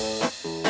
Música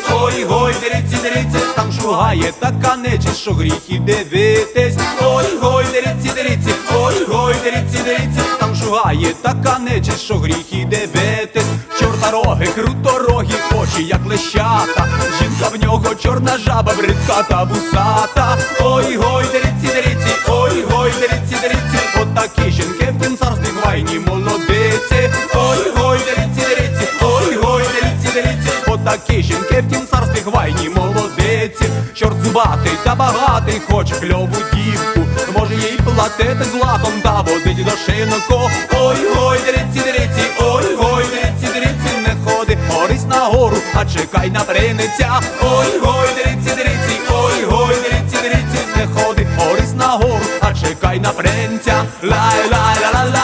деріці, там шугає така нечисть, що гріх дивитись. Ой, гой, деріці, деріці, ой, гой, деріці, деріці, там шугає така нечисть, що гріх дивитись. Чорта роги, круторогі, очі, як лещата. Жінка в нього чорна жаба, бридка та вусата. Ой, гой, деріці, деріці, ой, гой, деріці, деріці, отакі жінки в тім царстві хвайні молодиці. Ой, гой, деріці, деріці, ой, гой, деріці, деріці, отакі жінки в тім царстві хвайні молодиці. Чорт зубатий та багатий, хоче кльову дівку. Може їй платити златом та водить до шинку. Ой, гой, деріці, деріці, ой, гой, деріці, деріці, не ходи, Орись на гору, а чекай на приниця. Ой, гой, деріці, деріці, ой, гой, деріці, деріці, не ходи, Орись на гору, а чекай на принця. Лай, лай, ла, ла,